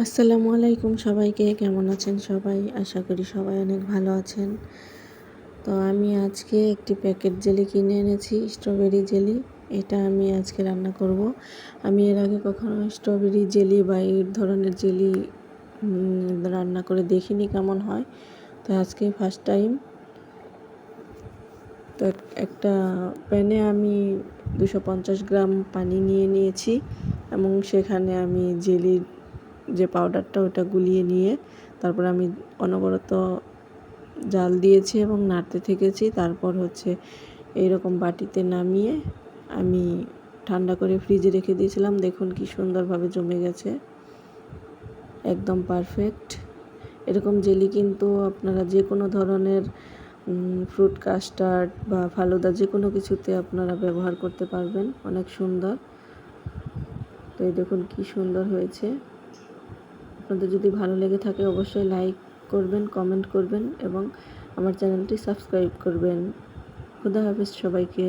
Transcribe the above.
আসসালামু আলাইকুম সবাইকে, কেমন আছেন সবাই? আশা করি সবাই অনেক ভালো আছেন। তো আমি আজকে একটি প্যাকেট জেলি কিনে এনেছি, স্ট্রবেরি জেলি। এটা আমি আজকে রান্না করব। আমি এর আগে কখনো স্ট্রবেরি জেলি বা এই ধরনের জেলি রান্না করে দেখিনি কেমন হয়। তো আজকে ফার্স্ট টাইম তো একটা প্যানে আমি দুশো গ্রাম পানি নিয়ে নিয়েছি এবং সেখানে আমি জেলির যে পাউডারটা ওটা গুলিয়ে নিয়ে তারপর আমি অনবরত জাল দিয়েছি এবং নাড়তে থেকেছি। তারপর হচ্ছে এইরকম বাটিতে নামিয়ে আমি ঠান্ডা করে ফ্রিজে রেখে দিয়েছিলাম। দেখুন কি সুন্দরভাবে জমে গেছে। একদম পারফেক্ট এরকম জেলি কিন্তু আপনারা যে কোনো ধরনের ফ্রুট কাস্টার্ড বা ফালুদা যে কোনো কিছুতে আপনারা ব্যবহার করতে পারবেন। অনেক সুন্দর। তো এই দেখুন কি সুন্দর হয়েছে। আপনাদের যদি ভালো লেগে থাকে অবশ্যই লাইক করবেন, কমেন্ট করবেন এবং আমার চ্যানেলটি সাবস্ক্রাইব করবেন। খুদা হাফিজ সবাইকে।